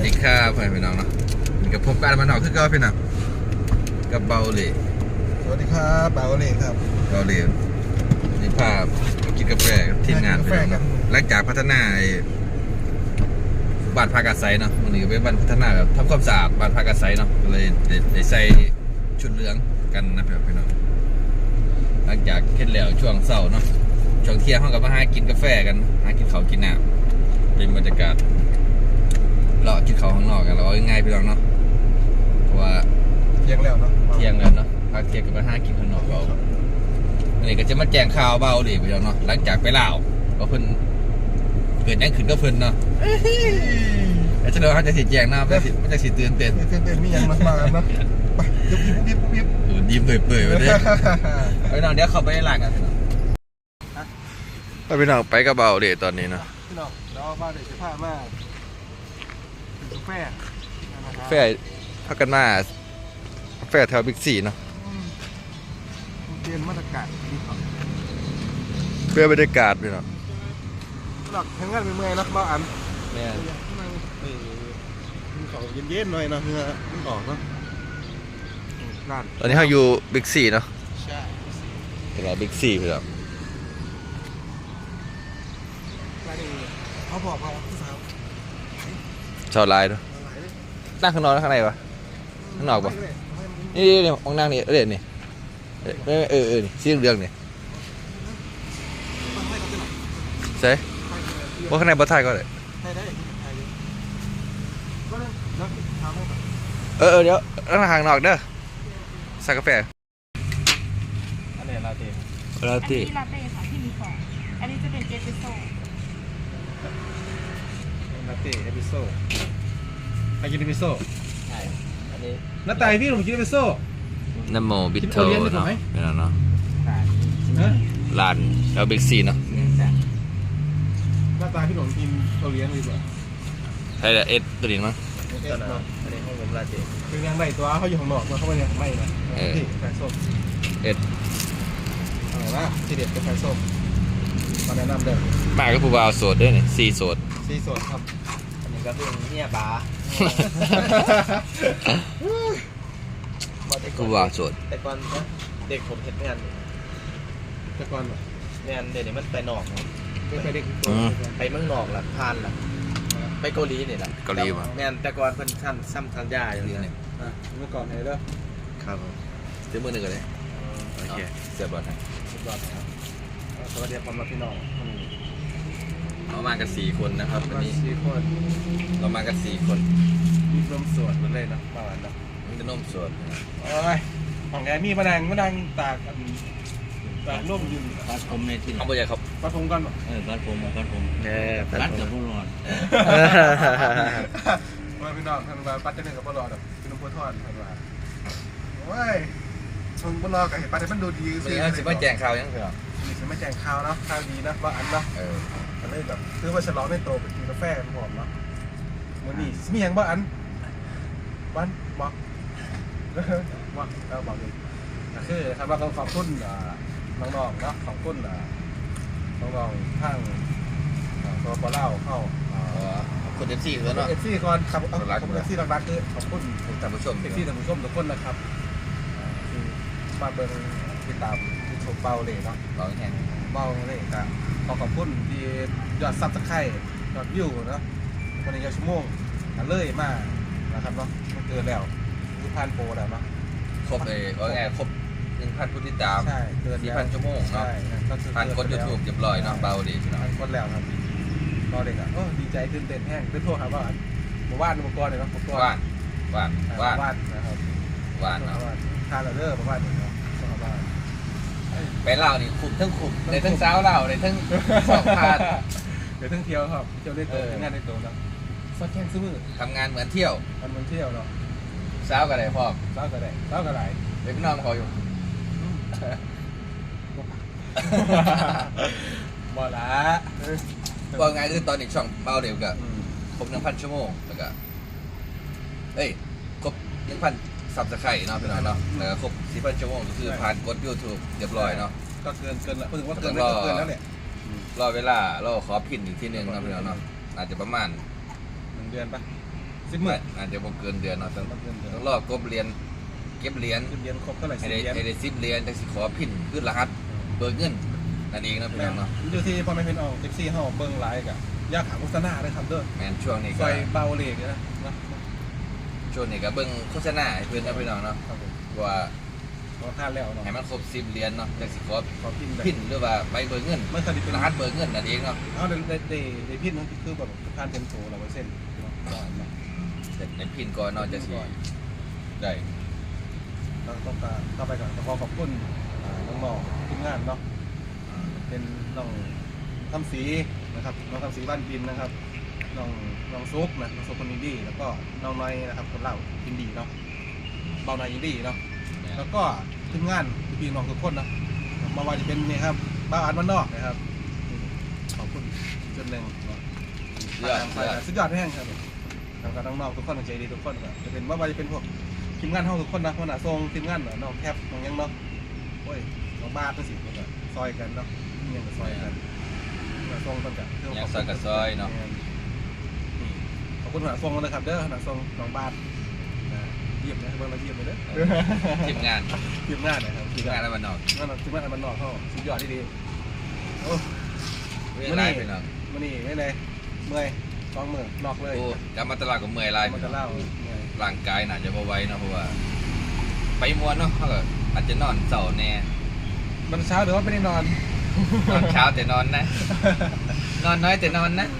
เพื่อนพี่น้องเนาะนี่กับพบกันมานอกคือเก็พี่น้องกับเบาเลยสวัสดีครับบ่าวเล่ครับเบาเลยนี่ภาพกินกาแฟกับทีมงานกินกาแฟพี่น้องกันเนาะหลังจากพัฒนาไอ้บ้านพักอาศัยเนาะวันนี้ก็เป็นบ้านพัฒนาแบบทำความสะอาดบ้านพักอาศัยเนาะก็เลยได้ได้ใส่ชุดเหลืองกันนะพี่น้องหลังจากเฮ็ดแล้วช่วงเช้าเนาะช่วงเที่ยงเขาก็มาหากินกาแฟกันหากินข้าวกินน้ำเป็นบรรยากาศ เรากินข้าวข้างนอกกันเราเอาง่ายๆพี่น้องเนาะเพราะว่าเที่ยงแล้วเนาะเที่ยงแล้วเนาะพักเที่ยงก็มาหากินข้างนอกเราอันนี้ก็จะมาแจ้งข่าวเบาดิพี่น้องเนาะหลังจากไปลาวก็เพิ่นเกิดหยังขึ้นก็เพิ่นเนาะแล้วจะเดี๋ยวเขาจะสิแจ้งหน้ามันจะสิมันจะสิตื่นเต้นเต้นเต้นๆมียังมามาเนาะไปยุบยิบยิบยิบเออยิ้มเปื่อยๆไปเลยไปน้องเดี๋ยวเขาไปในร้านกันพี่น้องไปพี่น้องไปกับเบาดิตอนนี้เนาะพี่น้องเราบ้านเด็กจะพามากินกา แฟนะครับกาแฟพักกันมากาแฟแถวบิ๊กซีเนาะอืมเรียนมาตรการดีครับเพื่อบรรยากาศพี่น้องหลักทั้งงานเป็นเมื่อยเนาะบ้าอันแม่เออมีของเย็นๆหน่อยเนาะเพื่อมันออกเนาะอืมร้านตอนนี้เขาอยู่บิ๊กซีเนาะใช่ตลาดบิ๊กซีพี่น้องร้านนี้เขาบอกว่าผู้สาว ชาวไลน์เนาะหลายเลยนั่งข้างนอกหรือข้างในวะข้างนอกปะนี่นี่นี่มองนั่งนี่เออนี่เออเออเออเออนี่สีเหลืองๆนี่ใช่ว่าข้างในบัตไทยก็ได้ได้ได้ได้ได้ก็เลยแล้วถามให้ก่อนเออเออเดี๋ยวนั่งข้างนอกเด้อสั่งกาแฟอันนี้ลาเต้ลาอันเต้นี้ลาเต้ค่ะที่มีฟองอันนี้จะเป็นเจสเปรสโซ่ ลาเต้เอพิโซดไปกินเอพิโซดใช่อันนี้น้าตายพี่ผมกินเอพิโซดน้ำโมบิทเทลคิดโอเลี้ยงได้ถูกเนาะไหม เป็นแล้วเนาะตายฮะร้านแล้วบิ๊กซีเนาะเนื่องจากน้าตายพี่ผมกินโอเลี้ยงดีกว่าใช่แล้วเอ็ดตัวนี้มั้ง เอตอนสนั้นเนาะอันนี้ห้องผมลาเต้เป็นยังไงตัวเขาอยู่ข้างนอกมาเข้ามาในข้างในนะที่ไฟส้มเอ็ดอะไรนะที่เด็ดเป็นไฟส้มมาแนะนำเด้อ มาก็ผู้บ่าวโสดด้วยนี่ซีโสด ซีโซนครับอันนี้ก็เป็นเนี่ยบาร์บ่แต่ก่ผู้อนบ่าวโสดแต่ก่อนนะเด็กผมเห็นงานแต่ก่อนงานเดี๋ยวนี้มันไปนอกเนอะไม่เคยได้อืมไปเมืองนอกละผ่านละไปเกาหลีนี่แหละเกาหลีมางานแต่ก่อนเพิ่นทำซ้ำทันยาอยู่นี่นี่นี่อะเมื่อก่อนไงเด้อครับซื้อมือหนึ่งกันเลยโอเคเสียบอลให้ สุดยอดครับสวัสดีพ่อแม่พี่น้อง เรามากันสี่คนนะครับวันมานี้สี่คนเรามากันสี่คนมีลมสวดหมดเลยเนาะประมาณเนาะมันจะนมสดโอ้ยของแกมีมาดังมาดังตากอันตากร่มอยู่บ้านผมในที่ไหนเอาไปเลยครับปัดผมก่อนบ่เออบ้านผมบ้านผมเออร้านเกือบทุกนอนมาพี่น้องท่านว่าปัดจะหนึ่งกับปลอดอกพี่น้องพูดทอดท่านว่าโอ้ยชงปลอกับเห็นปัดให้มันดูดีมันยังสิมาแจงข่าวยังเถอะนี่สิมาแจงข่าวเนาะข่าวดีนะว่าอันเนาะ เอออันนี้แบบคือว่าฉลองในโตไปกินกาแฟหอมเนาะมื้อนี้มีหยังบ่อันวันบอกบอกเออบอกเลยก็คือคำว่าต้องขอบคุณอ่าน้องๆเนาะขอบคุณอ่าน้องๆทางอ่าตัวปลาเล่าเข้าอ่าขอบคุณเอฟซีแล้วเนาะ เอฟซีก่อนครับเอารัก ขอบคุณเอฟซีรักๆคือขอบคุณท่านผู้ชมเอฟซีท่านผู้ชมทุกคนนะครับอ่าที่มาเบิ่งติดตาม ที่ชมเบาเลยเนาะเราแข่งเบาเลยครับขอขอบคุณที่ยอดซับสไครต์ยอดวิวเนาะวันนี้ยอดชั่วโมงกันเลยมากนะครับเนาะมันเกินแล้วคือพันโปรแล้วเนาะครบเลยว่าไงครบหนึ่งพันผู้ติดตามใช่เกินสี่แล้วพันชั่วโมงเนาะใช่ก็คือพันกดยูทูบเรียบร้อยเนาะเบาดีพี่น้องพันกดแล้วครับเบาเด็กอะโอ้ดีใจตื่นเต้นแห้งเป็นโทษครับว่าหมู่บ้านหมู่กรเนี่ยเนาะหมู่กรว่านว่านว่านบ้านนะครับว่านเนาะทานเราเด้อประมาณนี้เนาะประมาณ ไปเล่านี่คุมทั้งคุมในทั้งสาวเล่าในทั้งสองพาดเดี๋ยวเพิ่งเที่ยวครับเที่ยวได้ตัวเอองานได้ตัวนะซอดแข้งซื้อมือทำงานเหมือนเที่ยวมันมันเที่ยวเนาะสาวกันไหนพ่อเล่าก็ได้เล่าก็ได้เด็กพี่น้องเขาอยู่ บ่ละว่าไงคือตอนนี้ช่องเบาเดียวกับครบหนึ่งพันชั่วโมงแล้วก็เอ้ยครบหนึ่งพัน ซับสไครต์เนาะพี่น้องเนาะแล้วก็ครบสี่พันชั่วโมงก็คือผ่านกดยูทูบเรียบร้อยเนาะ ก็เกินเกินละพูดถึงว่าเกินแล้วก็ก็เกินแล้วแหละรอเวลาเราขอพินอีกที่หนึ่งเนาะพี่น้องเนาะอาจจะประมาณหนึ่งเดือนปะสิบหมื่นอาจจะบ่เกินเดือนเนาะต้องมันเกินเดือนต้องรอกบเหรียญเก็บเหรียญเรียนครบเท่าไหร่ให้สิบได้เหรียญให้ได้สิบเหรียญจังสิขอพินขึ้นรหัสเบิกเงินนั่นเองเนาะพี่น้องเนาะอยู่ที่พ่อแม่พี่น้องเอฟซีเฮาเบิ่งไลฟ์กะอยากหาโฆษณาเลยครับเด้อแม่นช่วงนี้ซก็อยเบาเลกนะนะ ช่วงนี้ก็เบิ่งโฆษณาให้เพิ่นเนาะพี่น้องเนาะครับผมว่าขอค่าแล้วเนาะให้มันครบ10เหรียญเนาะจังสิขอขอพิมพ์แบบพินหรือว่าใบเบิกเงินไม่เคยได้เป็นรหัสเบิกเงินนั่นเองเนาะเอาได้ได้ได้ได้พิมพ์นั่นคือแบบผ่านเต็มโซเราไว้เส้นเนาะก่อนเนาะแต่ในพินก่อนเนาะจังสิได้เราต้องการเข้าไปก่อนขอขอบคุณอ่าน้องๆทีมงานเนาะอ่าเป็นน้องคำศรีนะครับน้องคำศรีบ้านดินนะครับ น้องน้องซุปนะน้องซุปคนอินดี้แล้วก็น้องน้อยนะครับคนเล่าอินดี้เนาะเบาหน่อยอินดี้เนาะแล้วก็ทีมงานพี่น้องทุกคนนะมาว่าจะเป็นนี่ครับบ้านบ้านนอกนะครับขอบคุณจุดหนึ่งเลือดไปเลือดสุดยอดแห้งครับทำการน้องๆทุกคนใจดีทุกคนก็จะเป็นว่าว่าจะเป็นพวกทีมงานห้องทุกคนนะคนหน้าทรงทีมงานน้องแทบน้องยังเนาะโอ้ยน้องบ้าตั้งสิคนละซอยกันเนาะยังกับซอยกันหน้าทรงต้นกันยังซอยกับซอยเนาะข อบคุณหน้าทรงนะครับเด้อหน้าทรงน้องบ้านเยี่ยมนะเบิ่งมาเยี่ยมเลยเด้อทีมงานทีมงานนะครับทีมงานแล้วบ้านนอกนั่นน่ะคือมันมันนอกเขาสุดยอดที่ดีโอ้เวลาพี่น้องมันนี่ไม่เลยเมื่อยต้องมือนอกเลยโอ้กลับมาตลาดก็เมื่อยหลายมันพี่น้จะองเล่าเมื่อยร่างกายน่าจะบ่ไหวเนาะเพราะว่า ไปมวนเนาะเขาก็อาจจะนอนเสาร์แน่มันเช้าหรือว่าไม่ได้นอนนอนเช้าแต่นอนนะ นอนน้อยแต่นอนนะเนาะ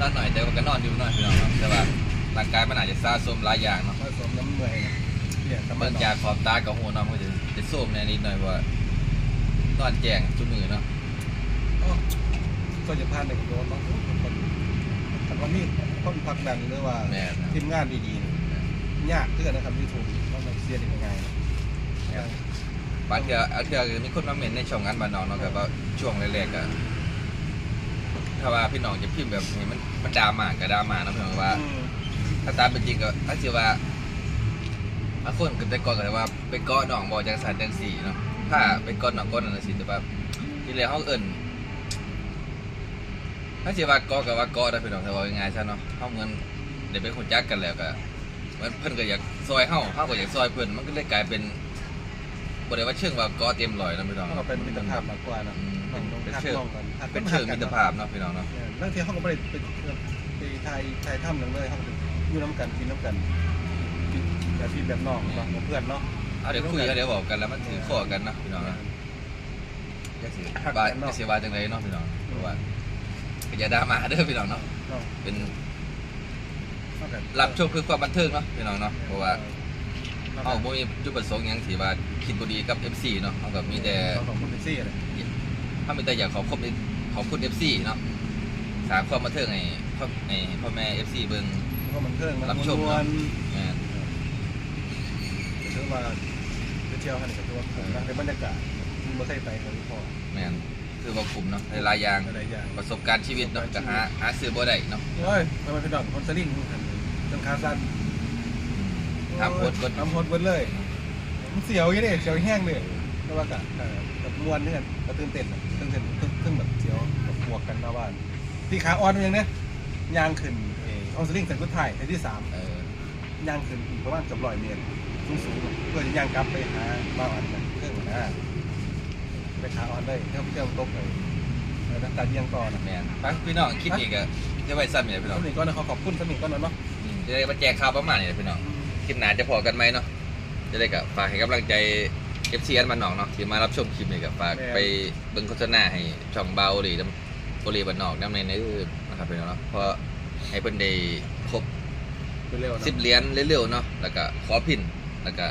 นอนหน่อยแต่ว่าก็นอนอยู่หน่อยพี่น้องเนาะแต่ว่าร่างกายมันอาจจะซาซมหลายอย่างเนาะผสมน้ำเมื่อยนะเนี่ยกำลัเบิ่งงจากขอบตากับหัวเนาะมันก็จะจะโซมแน่นิดหน่อยเพราะว่านอนแจ้งจุมือเนาะก็จะพลาดในโดนต้องคนแต่วันนี้คนพักดันหรือว่าแม่นนะทีมงานดีๆนี่ยากเพื่อนนะครับยูทูบต้องมาเสียได้ยังไงบางเทื่อเอาเทื่อมีคนมาเมนในช่องงานบ้านน้องเนาะก็ว่าช่วงแรกๆก็ ถ้าว่าพี่น้องจะพิมพ์แบบนี้มันมันดราม่าก็ดราม่าเนาะพี่น้องว่า ถ้าตามเป็นจริงก็ถ้าสิว่าบางคนก็แต่ก่อนก็เลยว่าไปเกาะหนองบ่อจังสันจังสี่เนาะถ้าไปเกาะหนองเก้อนนั่นนะสิแต่ว่าที่เหลือเขาเอิ้นถ้าสิว่าเกาะก็ว่าเกาะได้พี่น้องแต่ว่าง่ายๆซะเนาะเฮาเงินได้ไปคนจักกันแล้วก็มันเพิ่นก็อยากซอยเฮาเฮาก็อยากซอยเพิ่นมันก็เลยกลายเป็นบ่ได้ว่าเชิงว่าเกาะเต็มร้อยนะพี่น้องก็เนาะเป็นมิตรภาพมากกว่านะ อืมต้องต้องเป็นทักเชิงน้องกันทักเป็นเชิงมิตรภาพเนาะพี่น้องเนาะบางทีเขาก็ไม่ได้ไปไปไทยไทยถ้ำหนึ่งเลยเขาก็อยู่น้ำกันกินน้ำกันแบบพี่แบบน้องเนาะเพื่อนเนาะเอาเดี๋ยวคุยกันเดี๋ยวบอกกันแล้วมันถือข้อกันเนาะพี่น้องเนาะจะสิบาจะสิบาจังไรเนาะพี่น้องเพราะว่าก็อย่าดราม่าเด้อพี่น้องเนาะเนาะเป็นเท่ากันรับชมเพื่อความบันเทิงเนาะพี่น้องเนาะเพราะว่าเฮาบ่มีจุดประสงค์หยังที่ว่าคิดบ่ดีกับ FC เนาะเฮาก็มีแต่ เราของคุณเป็นซี่อะไร เฮามีแต่อยากขอบคุณขอบคุณ FC เนาะสร้างความบันเทิงให้พ่อให้พ่อแม่ FC เบิ่งก็มันเทิงมันรับชมมเนาะวนแม่นถือว่าไปเที่ยวกันก็ถือว่าคุ้มนะเป็นบรรยากาศมันไม่เคยไปเลยพอแม่นคือบ่คุ้มเนาะหลายๆอย่างอะไรอย่างประสบการณ์ชีวิตเนาะก็หาหาซื้อบ่ได้เนาะเฮ้ยทำไมเป็นดอกคนสลิงจนขาสั้นถามโพดกดทำโพดเบิดเลยมันเสียวอยังนี้เสียวแห้งเลยเพราะว่ากับกับ มวนเนี่ยก็ตื่นเต้นตื่นเต้นตึ้งแบบเสียวแบบบวกกันมาบ้านที่ขาอ่อนอย่างเนี้ยยางขึ้นเออเอาสลิงใส่กุดไทยในที่สามเออย่างขึ้นอีกประมาณเกือบร้อยเมตรสูงๆเพื่อจะย่างกลับไปหาบ้านอันนั้นเครื่องหัวหน้าไปขาอ่อนได้เที่ยวเที่ยวตกเลยแล้วตัดเยี่ยงต่อนะแม่นไปพี่น้องคิดอีกอะจะไว้ซ้ำเนี่ยพี่น้องสมิงก็นะเขาขอบคุณสมิงก็นอนเนาะอืมจะได้มาแจกข่าวประมาณนี้แหละพี่น้องคลิปหนาจะพอกันไหมเนาะจะได้กับฝากให้กำลังใจ FC อันมันหนองเนาะที่มารับชมคลิปนี้กับฝากไปเบิ่งโฆษณาให้ช่องเบาหรือน้ำโอรีบันนอกน้ำในในอื่นนะครับพี่น้องเนาะเพราะให้เพิ่นได้ครบเป็นเร็วสิบเหรียญเร็วๆเนาะ แล้วก็ขอพิน แล้วก็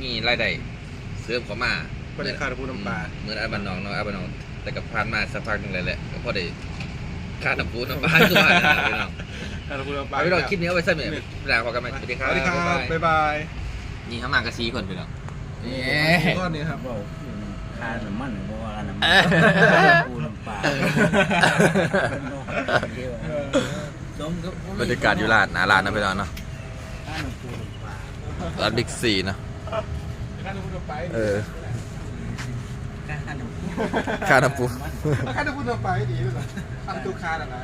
มีรายได้เสริมเข้ามาบรรยากาศพูน้ำปลาเหมือนอันบันนองเนาะอันบันนองแต่กับผ่านมาสักพักหนึงเลยแหละก็พอได้ค่าน้ำปูน้ำปลาคือว่านั่นแหละพี่น้องคาราบูน้ำปลาเอาพี่น้องคลิปนี้เอาไว้ซะเหมือนเวลาพอกันไหมสวัสดีคสรับวัสดีครับบ๊ายบาย นี่เขามากระซีคนพี่น้อง นี่ก้อนนี้ครับบอกคาน้ำมันบอกว่าน้ำมันปูน้ำปลาสมกับบรรยากาศอยู่ร้านหนาร้านนะพี่น้องเนาะคาน้ำปูน้ำปลาร้านบิ๊กซีเนาะคาราบูน้ำปลาเออคาน้ำปูค่าน้ำปูคาราบูน้ำปลาดีเลยเหรอทำตัวคาร์ดนะ